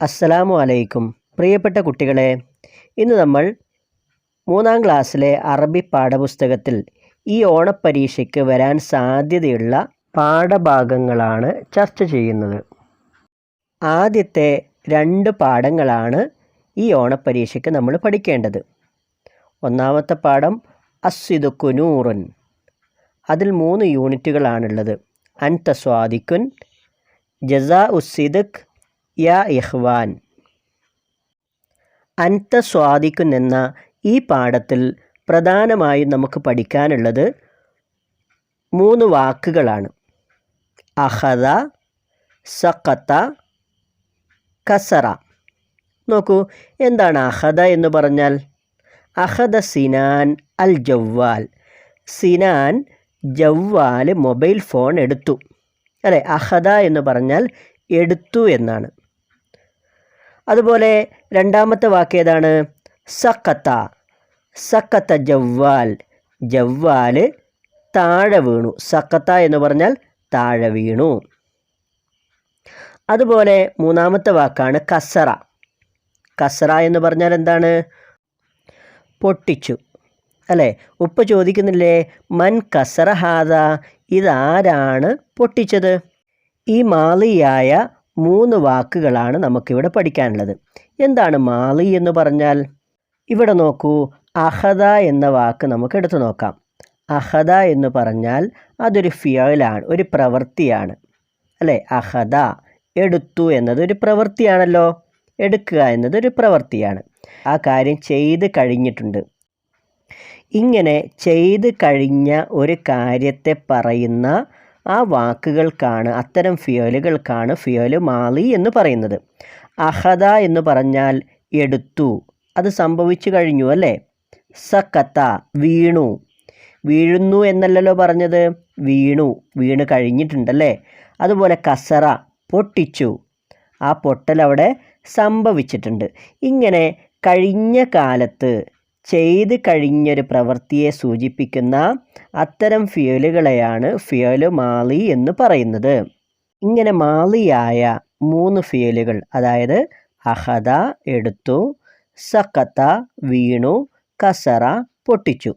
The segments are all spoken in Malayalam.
അസ്സലാമു അലൈക്കും. പ്രിയപ്പെട്ട കുട്ടികളെ ഇന്ന് നമ്മൾ മൂന്നാം ക്ലാസ്സിലെ അറബി പാഠപുസ്തകത്തിൽ ഈ ഓണപ്പരീക്ഷയ്ക്ക് വരാൻ സാധ്യതയുള്ള പാഠഭാഗങ്ങളാണ് ചർച്ച ചെയ്യുന്നത്. ആദ്യത്തെ രണ്ട് പാഠങ്ങളാണ് ഈ ഓണപ്പരീക്ഷയ്ക്ക് നമ്മൾ പഠിക്കേണ്ടത്. ഒന്നാമത്തെ പാഠം അസ്വിദുക്കുനൂറുൻ അതിൽ മൂന്ന് യൂണിറ്റുകളാണുള്ളത്. അൻത സ്വാദിക്കുൻ ജസാ ഉസിദുഖ് യാ ഇഹ്വാൻ അൻത സ്വാദിക്കുൻ എന്ന ഈ പാഠത്തിൽ പ്രധാനമായും നമുക്ക് പഠിക്കാനുള്ളത് മൂന്ന് വാക്കുകളാണ്. അഹദ സഖത്ത കസറ. നോക്കൂ എന്താണ് അഹദ എന്ന് പറഞ്ഞാൽ? അഹദ സിനാൻ അൽ ജവ്വാൽ. സിനാൻ ജവ്വാൽ മൊബൈൽ ഫോൺ എടുത്തു. അല്ലേ അഹദ എന്ന് പറഞ്ഞാൽ എടുത്തു എന്നാണ്. അതുപോലെ രണ്ടാമത്തെ വാക്ക് ഏതാണ്? സക്കത്ത സക്കത്ത ജവ്വാൽ. ജവ്വാൽ താഴെ വീണു. സക്കത്ത എന്ന് പറഞ്ഞാൽ താഴെ വീണു. അതുപോലെ മൂന്നാമത്തെ വാക്കാണ് കസറ. കസറ എന്ന് പറഞ്ഞാൽ എന്താണ്? പൊട്ടിച്ചു. അല്ലേ? ഉപ്പ ചോദിക്കുന്നില്ലേ മൻ കസറ ഹാദ? ഇതാരാണ് പൊട്ടിച്ചത്? ഈ മാലിയായ മൂന്ന് വാക്കുകളാണ് നമുക്കിവിടെ പഠിക്കാനുള്ളത്. എന്താണ് മാളി എന്ന് പറഞ്ഞാൽ? ഇവിടെ നോക്കൂ അഹദ എന്ന വാക്ക് നമുക്ക് എടുത്തു നോക്കാം. അഹദ എന്ന് പറഞ്ഞാൽ അതൊരു ഫിയലാണ് ഒരു പ്രവൃത്തിയാണ്. അല്ലേ? അഹദ എടുത്തു എന്നതൊരു പ്രവൃത്തിയാണല്ലോ. എടുക്കുക എന്നത് ഒരു പ്രവൃത്തിയാണ്. ആ കാര്യം ചെയ്ത് കഴിഞ്ഞിട്ടുണ്ട്. ഇങ്ങനെ ചെയ്ത് കഴിഞ്ഞ ഒരു കാര്യത്തെ പറയുന്ന ആ വാക്കുകൾക്കാണ് അത്തരം ഫിയോലുകൾക്കാണ് ഫിയോൽ മാളി എന്ന് പറയുന്നത്. അഹദ എന്ന് പറഞ്ഞാൽ എടുത്തു. അത് സംഭവിച്ചു കഴിഞ്ഞു അല്ലേ? സക്കത്ത വീണു. വീഴുന്നു എന്നല്ലല്ലോ പറഞ്ഞത്? വീണു. വീണ് കഴിഞ്ഞിട്ടുണ്ടല്ലേ? അതുപോലെ കസറ പൊട്ടിച്ചു. ആ പൊട്ടൽ അവിടെ സംഭവിച്ചിട്ടുണ്ട്. ഇങ്ങനെ കഴിഞ്ഞ കാലത്ത് ചെയ്ത് കഴിഞ്ഞൊരു പ്രവൃത്തിയെ സൂചിപ്പിക്കുന്ന അത്തരം ഫിയലുകളെയാണ് ഫിയൽ മാളി എന്ന് പറയുന്നത്. ഇങ്ങനെ മാളിയായ മൂന്ന് ഫിയലുകൾ അതായത് അഹദ എടുത്തു സക്കത്ത വീണു കസറ പൊട്ടിച്ചു.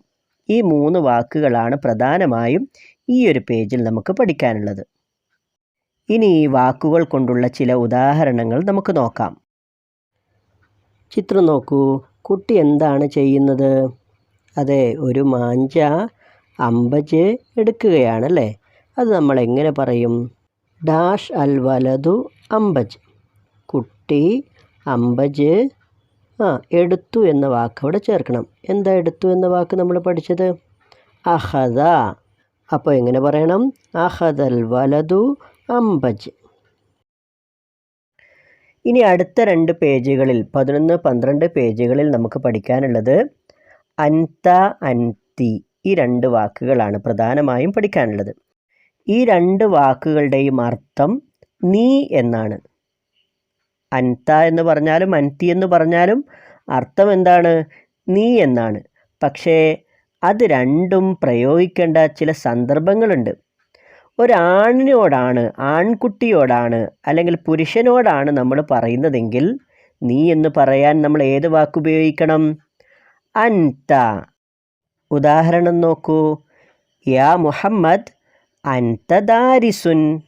ഈ മൂന്ന് വാക്കുകളാണ് പ്രധാനമായും ഈ ഒരു പേജിൽ നമുക്ക് പഠിക്കാനുള്ളത്. ഇനി ഈ വാക്കുകൾ കൊണ്ടുള്ള ചില ഉദാഹരണങ്ങൾ നമുക്ക് നോക്കാം. ചിത്രം നോക്കൂ. കുട്ടി എന്താണ് ചെയ്യുന്നത്? അതെ ഒരു മാഞ്ച അമ്പജ് എടുക്കുകയാണല്ലേ? അത് നമ്മൾ എങ്ങനെ പറയും? ഡാഷ് അൽ വലതു അമ്പജ്. കുട്ടി അമ്പജ് ആ എടുത്തു എന്ന വാക്ക് അവിടെ ചേർക്കണം. എന്താ എടുത്തു എന്ന വാക്ക് നമ്മൾ പഠിച്ചത്? അഹദ. അപ്പോൾ എങ്ങനെ പറയണം? അഹദൽ വലതു അമ്പജ്. ഇനി അടുത്ത രണ്ട് പേജുകളിൽ പതിനൊന്ന് പന്ത്രണ്ട് പേജുകളിൽ നമുക്ക് പഠിക്കാനുള്ളത് അൻത അൻതി ഈ രണ്ട് വാക്കുകളാണ് പ്രധാനമായും പഠിക്കാനുള്ളത്. ഈ രണ്ട് വാക്കുകളുടെയും അർത്ഥം നീ എന്നാണ്. അൻത എന്ന് പറഞ്ഞാലും അൻതി എന്ന് പറഞ്ഞാലും അർത്ഥം എന്താണ്? നീ എന്നാണ്. പക്ഷേ അത് രണ്ടും പ്രയോഗിക്കേണ്ട ചില സന്ദർഭങ്ങളുണ്ട്. ഒരാണിനോടാണ് ആൺകുട്ടിയോടാണ് അല്ലെങ്കിൽ പുരുഷനോടാണ് നമ്മൾ പറയുന്നതെങ്കിൽ നീ എന്ന് പറയാൻ നമ്മൾ ഏത് വാക്കുപയോഗിക്കണം അൻത. ഉദാഹരണം നോക്കൂ. യാ മുഹമ്മദ് അൻത ദാരിസുൻ.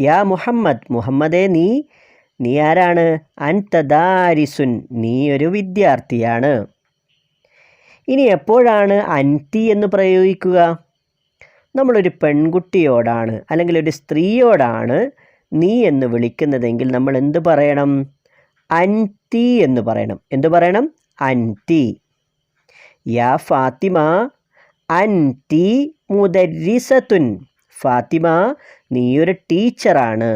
യാ മുഹമ്മദ് മുഹമ്മദേ നീ. നീ ആരാണ്? അൻത ദാരിസുൻ. നീ ഒരു വിദ്യാർത്ഥിയാണ്. ഇനി എപ്പോഴാണ് അൻതി എന്ന് പ്രയോഗിക്കുക? നമ്മളൊരു പെൺകുട്ടിയോടാണ് അല്ലെങ്കിൽ ഒരു സ്ത്രീയോടാണ് നീ എന്ന് വിളിക്കുന്നതെങ്കിൽ നമ്മൾ എന്ത് പറയണം? അൻതി എന്ന് പറയണം. എന്തു പറയണം? അൻതി യാ ഫാത്തിമ അൻതി മുദരിസത്തുൻ. ഫാത്തിമ നീയൊരു ടീച്ചറാണ്.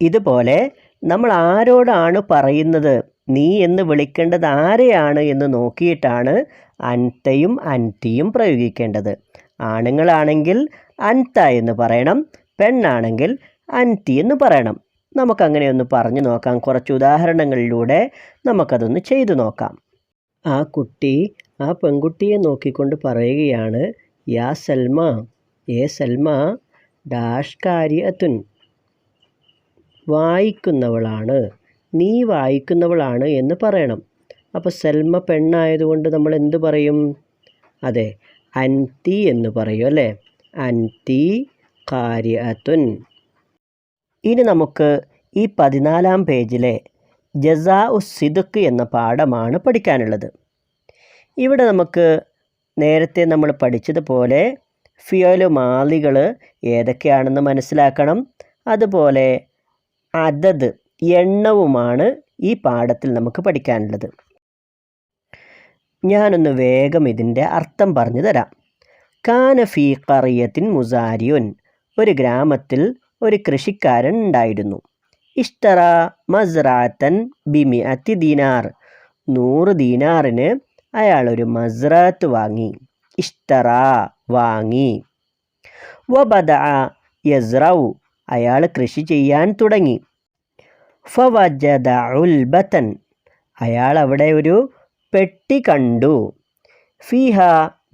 ഇതുപോലെ നമ്മൾ ആരോടാണ് പറയുന്നത്? നീ എന്ന് വിളിക്കേണ്ടത് ആരെയാണ് എന്ന് നോക്കിയിട്ടാണ് അൻതയും അന്റിയും പ്രയോഗിക്കേണ്ടത്. ആണുങ്ങളാണെങ്കിൽ അൻത എന്ന് പറയണം പെണ്ണാണെങ്കിൽ അന്റി എന്ന് പറയണം. നമുക്കങ്ങനെ ഒന്ന് പറഞ്ഞു നോക്കാം. കുറച്ച് ഉദാഹരണങ്ങളിലൂടെ നമുക്കതൊന്ന് ചെയ്തു നോക്കാം. ആ കുട്ടി ആ പെൺകുട്ടിയെ നോക്കിക്കൊണ്ട് പറയുകയാണ് യാ സൽമ ഏ സൽമ ഡാഷ് കാര്യത്തുൻ വായിക്കുന്നവളാണ്. നീ വായിക്കുന്നവളാണ് എന്ന് പറയണം. അപ്പോൾ സൽമ പെണ്ണായതുകൊണ്ട് നമ്മൾ എന്ത് പറയും? അതെ അൻതി എന്ന് പറയും അല്ലേ? അൻതി കാര്യത്തുൻ ഇനി നമുക്ക് ഈ പതിനാലാം പേജിലെ ജസാ ഉസ് സിദുക്ക് എന്ന പാഠമാണ് പഠിക്കാനുള്ളത്. ഇവിടെ നമുക്ക് നേരത്തെ നമ്മൾ പഠിച്ചതുപോലെ ഫിയോലു മാലികൾ ഏതൊക്കെയാണെന്ന് മനസ്സിലാക്കണം. അതുപോലെ അതത് എണ്ണവുമാണ് ഈ പാഠത്തിൽ നമുക്ക് പഠിക്കാനുള്ളത്. ഞാനൊന്ന് വേഗം ഇതിന്റെ അർത്ഥം പറഞ്ഞു തരാം. കാനഫി കറിയത്തിൻ മുസാരിയുൻ. ഒരു ഗ്രാമത്തിൽ ഒരു കൃഷിക്കാരൻ ഉണ്ടായിരുന്നു. ഇഷ്ടറ മസ്രാത്തൻ ബിമി അത്തി ദീനാർ. നൂറ് ദീനാറിന് അയാൾ ഒരു മസ്റാത്ത് വാങ്ങി. ഇഷ്ടറ വാങ്ങി. വബദ യസ്റൗ അയാൾ കൃഷി ചെയ്യാൻ തുടങ്ങി. ഫവജദ ഉൽബത്തൻ അയാൾ അവിടെ ഒരു പെട്ടി കണ്ടു. ഫിഹ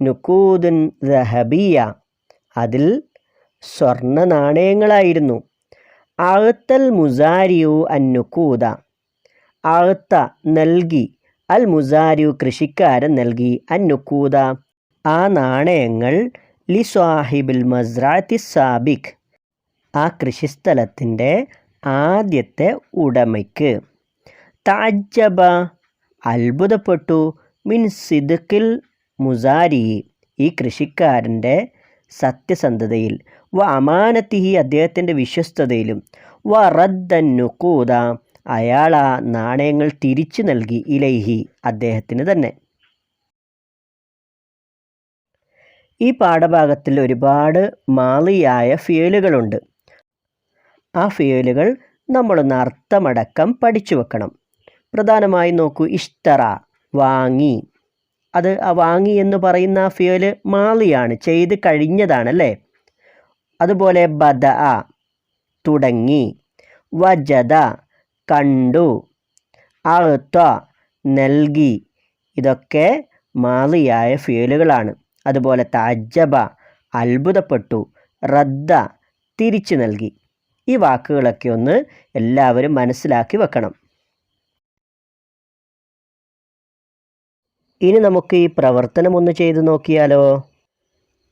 നുക്കൂദുൻ ദഹബിയ. അതിൽ സ്വർണ നാണയങ്ങളായിരുന്നു. അഴുത്തൽ മുസാരിയു അന്നുക്കൂത അഴുത്ത നൽകി. അൽ മുസാരിയു കൃഷിക്കാരൻ നൽകി അന്നുക്കൂത ആ നാണയങ്ങൾ ലി സാഹിബിൽ മസ്രാത്തി സാബിഖ്. ആ കൃഷിസ്ഥലത്തിന്റെ ആദ്യത്തെ ഉടമയ്ക്ക്. താജബ അത്ഭുതപ്പെട്ടു. മിൻ സിദുക്കിൽ മുസാരി ഈ കൃഷിക്കാരന്റെ സത്യസന്ധതയിൽ. വ അമാനത്തിഹി അദ്ദേഹത്തിന്റെ വിശ്വസ്തതയിലും. വ റദ്ദന്നുക്കൂത അയാൾ ആ നാണയങ്ങൾ തിരിച്ചു നൽകി ഇലൈഹി അദ്ദേഹത്തിന് തന്നെ. ഈ പാഠഭാഗത്തിൽ ഒരുപാട് മാളിയായ ഫിയലുകളുണ്ട്. ആ ഫിയലുകൾ നമ്മളൊന്ന് അർത്ഥമടക്കം പഠിച്ചു വെക്കണം. പ്രധാനമായി നോക്കൂ ഇഷ്ടറ വാങ്ങി. അത് ആ വാങ്ങി എന്ന് പറയുന്ന ആ ഫിയൽ മാളിയാണ് ചെയ്ത് കഴിഞ്ഞതാണല്ലേ? അതുപോലെ ബദ തുടങ്ങി. വജത കണ്ടു. അഴുത്ത നൽകി. ഇതൊക്കെ മാളിയായ ഫിയലുകളാണ് അതുപോലെ താജബ അത്ഭുതപ്പെട്ടു. റദ്ദ തിരിച്ചു നൽകി. ഈ വാക്കുകളൊക്കെ ഒന്ന് എല്ലാവരും മനസ്സിലാക്കി വെക്കണം. ഇനി നമുക്ക് ഈ പ്രവർത്തനം ഒന്ന് ചെയ്തു നോക്കിയാലോ?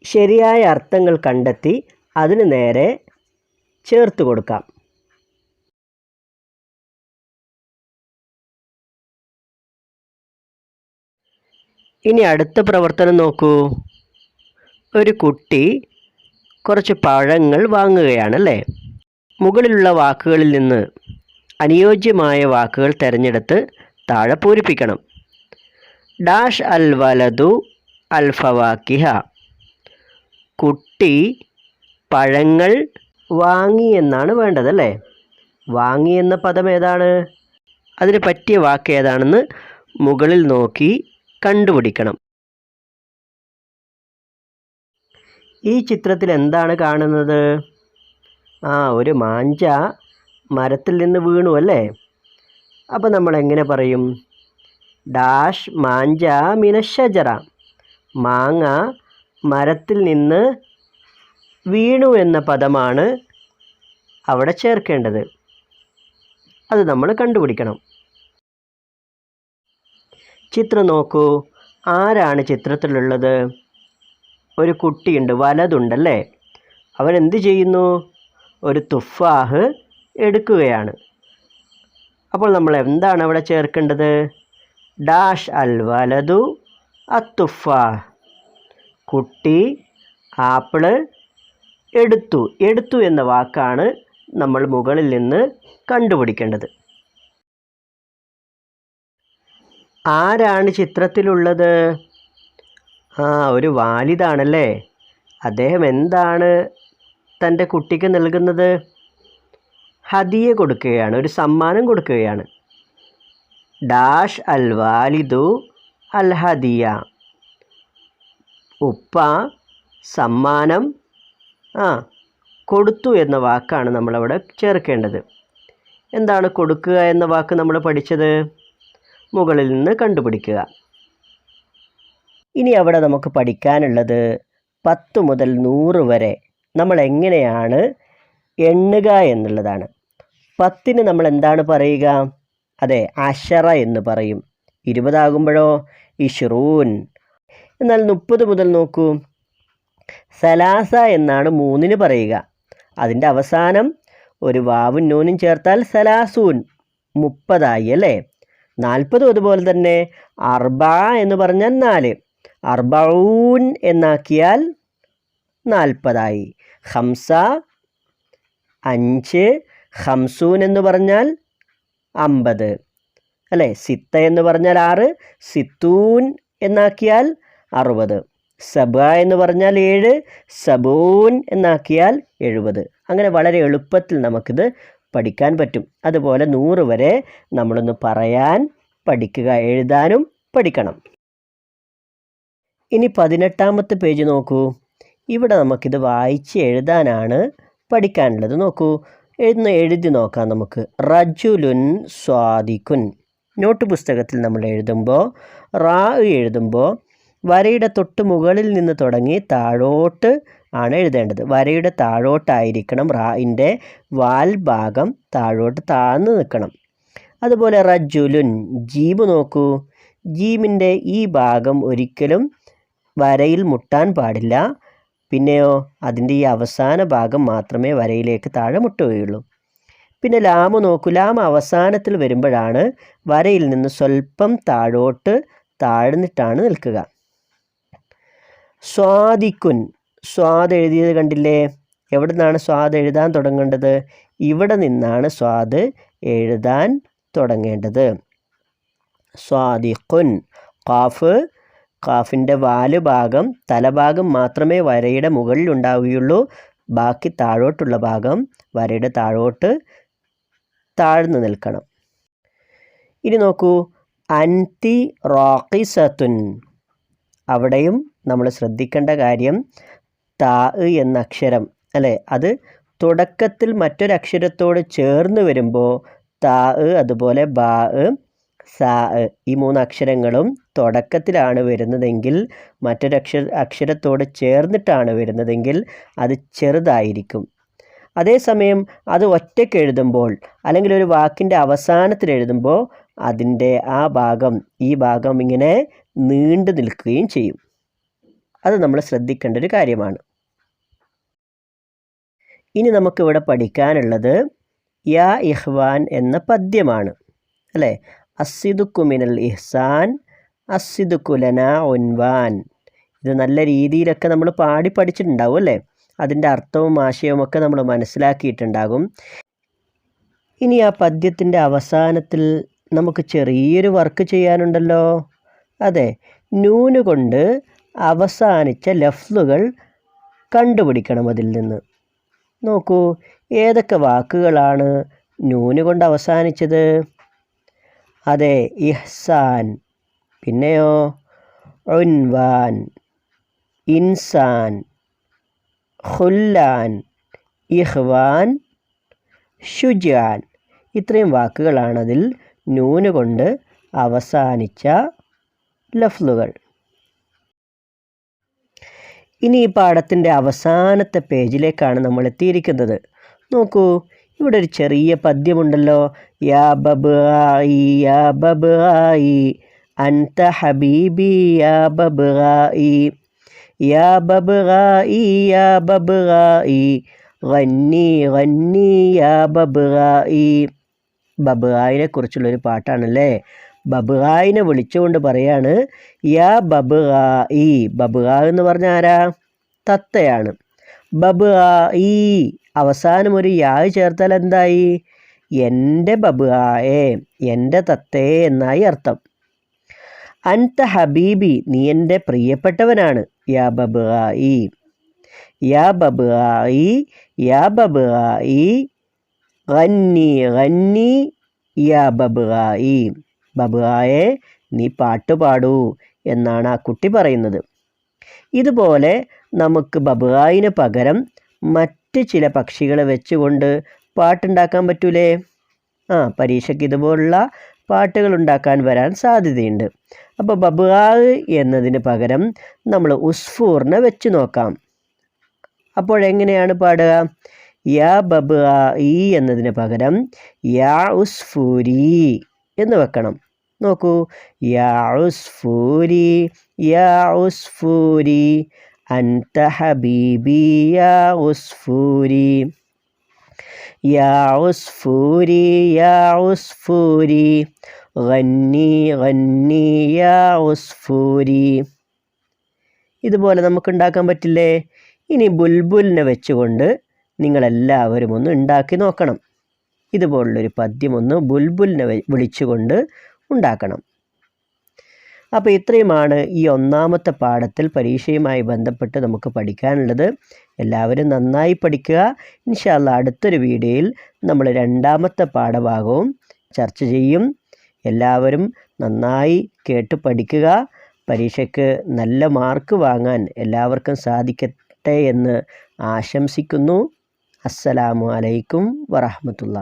ശരിയായ അർത്ഥങ്ങൾ കണ്ടെത്തി അതിന് നേരെ ചേർത്ത് കൊടുക്കാം. ഇനി അടുത്ത പ്രവർത്തനം നോക്കൂ. ഒരു കുട്ടി കുറച്ച് പഴങ്ങൾ വാങ്ങുകയാണല്ലേ? മുകളിലുള്ള വാക്കുകളിൽ നിന്ന് അനുയോജ്യമായ വാക്കുകൾ തിരഞ്ഞെടുത്ത് താഴെ പൂരിപ്പിക്കണം. ഡാഷ് അൽ വലതു അൽ ഫവാക്കിഹ. കുട്ടി പഴങ്ങൾ വാങ്ങി എന്നാണ് വേണ്ടത് അല്ലേ? വാങ്ങി എന്ന പദം ഏതാണ്? അതിന് പറ്റിയ വാക്ക് ഏതാണെന്ന് മുകളിൽ നോക്കി കണ്ടുപിടിക്കണം. ഈ ചിത്രത്തിൽ എന്താണ് കാണുന്നത്? ആ ഒരു മാഞ്ച മരത്തിൽ നിന്ന് വീണു അല്ലേ? അപ്പോൾ നമ്മൾ എങ്ങനെ പറയും? ഡാഷ് മാഞ്ച മിനശജറ. മാങ്ങ മരത്തിൽ നിന്ന് വീണു എന്ന പദമാണ് അവിടെ ചേർക്കേണ്ടത്. അത് നമ്മൾ കണ്ടുപിടിക്കണം. ചിത്രം നോക്കൂ. ആരാണ് ചിത്രത്തിലുള്ളത്? ഒരു കുട്ടിയുണ്ട് വലതുണ്ടല്ലേ അവരെന്ത് ചെയ്യുന്നു? ഒരു തുഫാഹ് എടുക്കുകയാണ്. അപ്പോൾ നമ്മൾ എന്താണ് അവിടെ ചേർക്കേണ്ടത്? ഡാഷ് അൽ വലതു അത്തുഫാഹ് കുട്ടി ആപ്പിൾ എടുത്തു. എടുത്തു എന്ന വാക്കാണ് നമ്മൾ മുകളിൽ നിന്ന് കണ്ടുപിടിക്കേണ്ടത്. ആരാണ് ചിത്രത്തിലുള്ളത്? ആ ഒരു വാലിദാണല്ലേ? അദ്ദേഹം എന്താണ് തന്റെ കുട്ടിക്ക് നൽകുന്നത് ഹദിയ കൊടുക്കുകയാണ് ഒരു സമ്മാനം കൊടുക്കുകയാണ്. ഡാഷ് അൽ വാലിദു അൽ ഹദിയ. ഉപ്പ സമ്മാനം ആ കൊടുത്തു എന്ന വാക്കാണ് നമ്മളവിടെ ചേർക്കേണ്ടത്. എന്താണ് കൊടുക്കുക എന്ന വാക്ക് നമ്മൾ പഠിച്ചത്? മുകളിൽ നിന്ന് കണ്ടുപിടിക്കുക. ഇനി അവിടെ നമുക്ക് പഠിക്കാനുള്ളത് പത്ത് മുതൽ നൂറ് വരെ നമ്മൾ എങ്ങനെയാണ് എണ്ണുക എന്നുള്ളതാണ്. പത്തിന് നമ്മൾ എന്താണ് പറയുക? അതെ അഷറ എന്ന് പറയും. ഇരുപതാകുമ്പോഴോ? ഇഷ്റൂൻ. എന്നാൽ മുപ്പത് മുതൽ നോക്കൂ. സലാസ എന്നാണ് മൂന്നിന് പറയുക. അതിന്റെ അവസാനം ഒരു വാവും നൂനും ചേർത്താൽ സലാസൂൻ. മുപ്പതായി അല്ലേ? നാൽപ്പതും അതുപോലെ തന്നെ അർബ എന്ന് പറഞ്ഞാൽ നാല്. അർബഊൻ എന്നാക്കിയാൽ നാൽപ്പതായി. ഹംസ അഞ്ച് ഹംസൂൻ എന്ന് പറഞ്ഞാൽ അമ്പത്. അല്ലേ? സിത്ത എന്ന് പറഞ്ഞാൽ ആറ് സിത്തൂൻ എന്നാക്കിയാൽ അറുപത്. സബ എന്ന് പറഞ്ഞാൽ ഏഴ് സബൂൻ എന്നാക്കിയാൽ എഴുപത്. അങ്ങനെ വളരെ എളുപ്പത്തിൽ നമുക്കിത് പഠിക്കാൻ പറ്റും. അതുപോലെ നൂറ് വരെ നമ്മളൊന്ന് പറയാൻ പഠിക്കുക എഴുതാനും പഠിക്കണം. ഇനി പതിനെട്ടാമത്തെ പേജ് നോക്കൂ. ഇവിടെ നമുക്കിത് വായിച്ച് എഴുതാനാണ് പഠിക്കാനുള്ളത്. നോക്കൂ എഴുതുന്ന എഴുതി നോക്കാം നമുക്ക്. റജുലുൻ സ്വാദിക്കുൻ നോട്ട് പുസ്തകത്തിൽ നമ്മൾ എഴുതുമ്പോൾ റാ എഴുതുമ്പോൾ വരയുടെ തൊട്ട് മുകളിൽ നിന്ന് തുടങ്ങി താഴോട്ട് ആണ് എഴുതേണ്ടത്. വരയുടെ താഴോട്ടായിരിക്കണം റായിന്റെ വാൽ ഭാഗം താഴോട്ട് താഴ്ന്നു നിൽക്കണം. അതുപോലെ റജുലുൻ ജീബ് നോക്കൂ. ജീമിന്റെ ഈ ഭാഗം ഒരിക്കലും വരയിൽ മുട്ടാൻ പാടില്ല. പിന്നെയോ അതിന്റെ ഈ അവസാന ഭാഗം മാത്രമേ വരയിലേക്ക് താഴെ മുട്ടുകയുള്ളൂ. പിന്നെ ലാമ് നോക്കൂ. ലാമ് അവസാനത്തിൽ വരുമ്പോഴാണ് വരയിൽ നിന്ന് സ്വല്പം താഴോട്ട് താഴ്ന്നിട്ടാണ് നിൽക്കുക. സ്വാദിക്കുൻ. സ്വാദ് എഴുതിയത് കണ്ടില്ലേ? എവിടെ നിന്നാണ് സ്വാദ് എഴുതാൻ തുടങ്ങേണ്ടത്? ഇവിടെ നിന്നാണ് സ്വാദ് എഴുതാൻ തുടങ്ങേണ്ടത്. സ്വാദിഖുൻ കാഫ് കാഫിന്റെ വാൽ ഭാഗം തലഭാഗം മാത്രമേ വരയുടെ മുകളിൽ ഉണ്ടാവുകയുള്ളൂ ബാക്കി താഴോട്ടുള്ള ഭാഗം വരയുടെ താഴോട്ട് താഴ്ന്നു നിൽക്കണം. ഇനി നോക്കൂ. അൻതി റോക്കിസത്തുൻ അവിടെയും നമ്മൾ ശ്രദ്ധിക്കേണ്ട കാര്യം താ എന്ന അക്ഷരം അല്ലേ? അത് തുടക്കത്തിൽ മറ്റൊരക്ഷരത്തോട് ചേർന്ന് വരുമ്പോൾ താ അതുപോലെ ബാ സാ ഈ മൂന്ന് അക്ഷരങ്ങളും തുടക്കത്തിലാണ് വരുന്നതെങ്കിൽ മറ്റൊരക്ഷര അക്ഷരത്തോട് ചേർന്നിട്ടാണ് വരുന്നതെങ്കിൽ അത് ചെറുതായിരിക്കും. അതേസമയം അത് ഒറ്റയ്ക്ക് എഴുതുമ്പോൾ അല്ലെങ്കിൽ ഒരു വാക്കിന്റെ അവസാനത്തിൽ എഴുതുമ്പോൾ അതിന്റെ ആ ഭാഗം ഈ ഭാഗം ഇങ്ങനെ നീണ്ടു നിൽക്കുകയും ചെയ്യും. അത് നമ്മൾ ശ്രദ്ധിക്കേണ്ട ഒരു കാര്യമാണ്. ഇനി നമുക്കിവിടെ പഠിക്കാനുള്ളത് യാ ഇഹ്വാൻ എന്ന പദ്യമാണ്. അല്ലേ? അസിദുക്കുമിനൽ ഇഹ്സാൻ അസിദുക്കുലന ഒൻവാൻ ഇത് നല്ല രീതിയിലൊക്കെ നമ്മൾ പാടി പഠിച്ചിട്ടുണ്ടാവും അല്ലേ? അതിന്റെ അർത്ഥവും ആശയവും ഒക്കെ നമ്മൾ മനസ്സിലാക്കിയിട്ടുണ്ടാകും. ഇനി ആ പദ്യത്തിന്റെ അവസാനത്തിൽ നമുക്ക് ചെറിയൊരു വർക്ക് ചെയ്യാനുണ്ടല്ലോ. അതെ നൂന് കൊണ്ട് അവസാനിച്ച ലഫ്ലുകൾ കണ്ടുപിടിക്കണം അതിൽ നിന്ന്. നോക്കൂ ഏതൊക്കെ വാക്കുകളാണ് നൂന് കൊണ്ട് അവസാനിച്ചത്? അതെ ഇഹ്സാൻ. പിന്നെയോ ഉൻവാൻ. ഇൻസാൻ. ഖുല്ലാൻ. ഇഹ്വാൻ. ഷുജാൻ ഇത്രയും വാക്കുകളാണ് അതിൽ നൂന് കൊണ്ട് അവസാനിച്ച ലഫ്ലുകൾ ഇനി ഈ പാഠത്തിന്റെ അവസാനത്തെ പേജിലേക്കാണ് നമ്മൾ എത്തിയിരിക്കുന്നത്. നോക്കൂ ഇവിടെ ഒരു ചെറിയ പദ്യമുണ്ടല്ലോ. യാ ബബായി യാ ബബായി അൻത ഹബീബി യാ ബബായി യാ ബബായി യാ ബബായി ഗന്നി ഗന്നി യാ ബബ്ഗായി ബബ്ഗായിനെ കുറിച്ചുള്ളൊരു പാട്ടാണല്ലേ? ബബായിനെ വിളിച്ചുകൊണ്ട് പറയാണ് യാ ബബായി ബബുഹ എന്ന് പറഞ്ഞ ആരാ തത്തയാണ്. ബബ്ഗായി അവസാനം ഒരു യായ് ചേർത്താൽ എന്തായി? എന്റെ ബബുആയെ എന്റെ തത്തേ എന്നായി അർത്ഥം. അൻത ഹബീബി നീ എന്റെ പ്രിയപ്പെട്ടവനാണ്. യാ ബബുആയി. യാ ബബുആയി യാ ബബുആയി. ഗന്നി ഗന്നി യാ ബബുആയി. ബബുആയെ നീ പാട്ട് പാടൂ എന്നാണ് ആ കുട്ടി പറയുന്നത്. ഇതുപോലെ നമുക്ക് ബബുഹായിന് പകരം മറ്റ് ചില പക്ഷികളെ വെച്ചുകൊണ്ട് പാട്ടുണ്ടാക്കാൻ പറ്റൂലേ? ആ പരീക്ഷയ്ക്ക് ഇതുപോലുള്ള പാട്ടുകൾ ഉണ്ടാക്കാൻ വരാൻ സാധ്യതയുണ്ട്. അപ്പോൾ ബബ്ഗാവ് എന്നതിന് പകരം നമ്മൾ ഉസ്ഫൂറിനെ വെച്ച് നോക്കാം. അപ്പോഴെങ്ങനെയാണ് പാടുക? യാ ബബുഹാ ഈ എന്നതിന് പകരം യാ ഉസ്ഫൂരി എന്ന് വെക്കണം. നോക്കൂ. യാ ഉസ്ഫൂരി യാ ഉസ്ഫൂരി അൻത ഹബീബി യാ ഉസ്ഫൂരി. യാ ഉസ്ഫൂരി യാ ഉസ്ഫൂരി. ഗന്നി ഗന്നി യാ ഉസ്ഫൂരി. ഇതുപോലെ നമുക്ക് ഉണ്ടാക്കാൻ പറ്റില്ലേ? ഇനി ബുൽബുലിനെ വെച്ചുകൊണ്ട് നിങ്ങളെല്ലാവരും ഒന്ന് ഉണ്ടാക്കി നോക്കണം. ഇതുപോലുള്ളൊരു പദ്യം ഒന്ന് ബുൽബുലിനെ വിളിച്ചുകൊണ്ട് ഉണ്ടാക്കണം. അപ്പോൾ ഇത്രയുമാണ് ഈ ഒന്നാമത്തെ പാഠത്തിൽ പരീക്ഷയുമായി ബന്ധപ്പെട്ട് നമുക്ക് പഠിക്കാനുള്ളത്. എല്ലാവരും നന്നായി പഠിക്കുക. ഇൻഷാല്ല അടുത്തൊരു വീഡിയോയിൽ നമ്മൾ രണ്ടാമത്തെ പാഠഭാഗവും ചർച്ച ചെയ്യും. എല്ലാവരും നന്നായി കേട്ട് പഠിക്കുക. പരീക്ഷയ്ക്ക് നല്ല മാർക്ക് വാങ്ങാൻ എല്ലാവർക്കും സാധിക്കട്ടെ എന്ന് ആശംസിക്കുന്നു. അസ്സലാമു അലൈക്കും വറഹമത്തുള്ള.